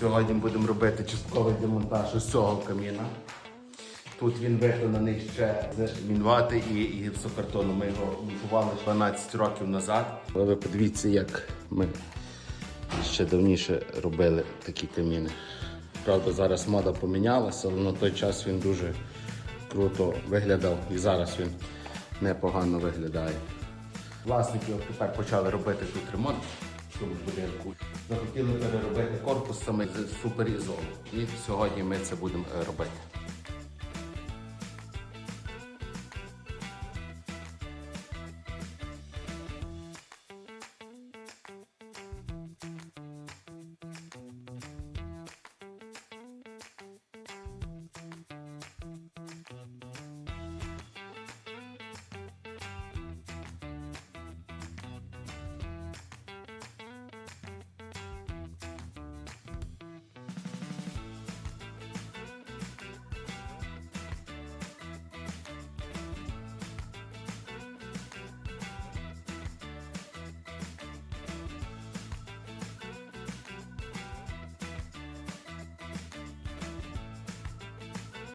Сьогодні будемо робити частковий демонтаж із цього каміна. Тут він виконаний ще з мінвати і, гіпсокартону. Ми його монтували 12 років назад. Але ви подивіться, як ми ще давніше робили такі каміни. Правда, зараз мода помінялася, але на той час він дуже круто виглядав і зараз він непогано виглядає. Власники тепер почали робити тут ремонт цьому будинку. Захотіли переробити корпус саме з суперізолу. І сьогодні ми це будемо е, робити.